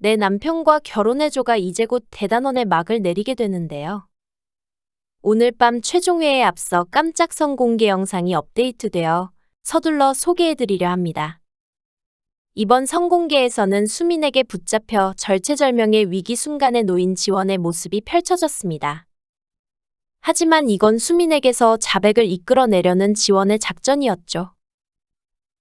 내 남편과 결혼해줘가 이제 곧 대단원의 막을 내리게 되는데요. 오늘 밤 최종회에 앞서 깜짝 선공개 영상이 업데이트되어 서둘러 소개해드리려 합니다. 이번 성공개에서는 수민에게 붙잡혀 절체절명의 위기 순간에 놓인 지원의 모습이 펼쳐졌습니다. 하지만 이건 수민에게서 자백을 이끌어내려는 지원의 작전이었죠.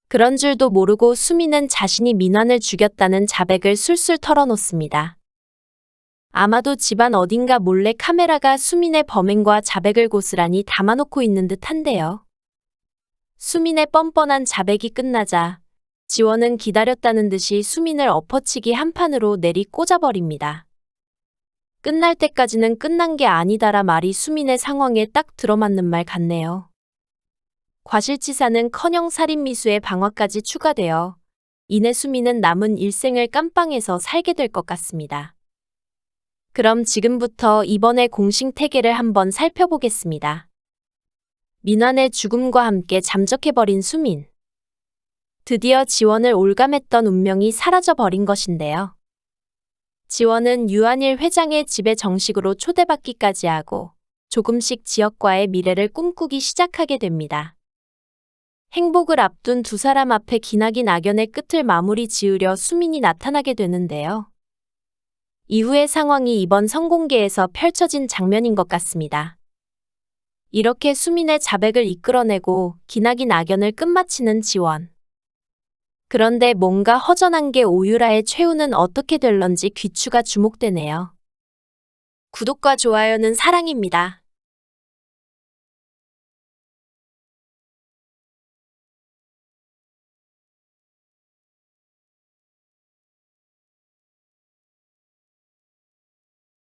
그런 줄도 모르고 수민은 자신이 민환을 죽였다는 자백을 술술 털어놓습니다. 아마도 집안 어딘가 몰래 카메라가 수민의 범행과 자백을 고스란히 담아놓고 있는 듯한데요. 수민의 뻔뻔한 자백이 끝나자 지원은 기다렸다는 듯이 수민을 엎어치기 한 판으로 내리 꽂아버립니다. 끝날 때까지는 끝난 게 아니다라 말이 수민의 상황에 딱 들어맞는 말 같네요. 과실치사는 커녕 살인미수의 방화까지 추가되어 이내 수민은 남은 일생을 깜빵에서 살게 될 것 같습니다. 그럼 지금부터 이번의 공식 태계를 한번 살펴보겠습니다. 민환의 죽음과 함께 잠적해버린 수민. 드디어 지원을 올감했던 운명이 사라져버린 것인데요. 지원은 유한일 회장의 집에 정식으로 초대받기까지 하고 조금씩 지역과의 미래를 꿈꾸기 시작하게 됩니다. 행복을 앞둔 두 사람 앞에 기나긴 악연의 끝을 마무리 지으려 수민이 나타나게 되는데요. 이후의 상황이 이번 성공개에서 펼쳐진 장면인 것 같습니다. 이렇게 수민의 자백을 이끌어내고 기나긴 악연을 끝마치는 지원. 그런데 뭔가 허전한 게 오유라의 최후는 어떻게 될런지 귀추가 주목되네요. 구독과 좋아요는 사랑입니다.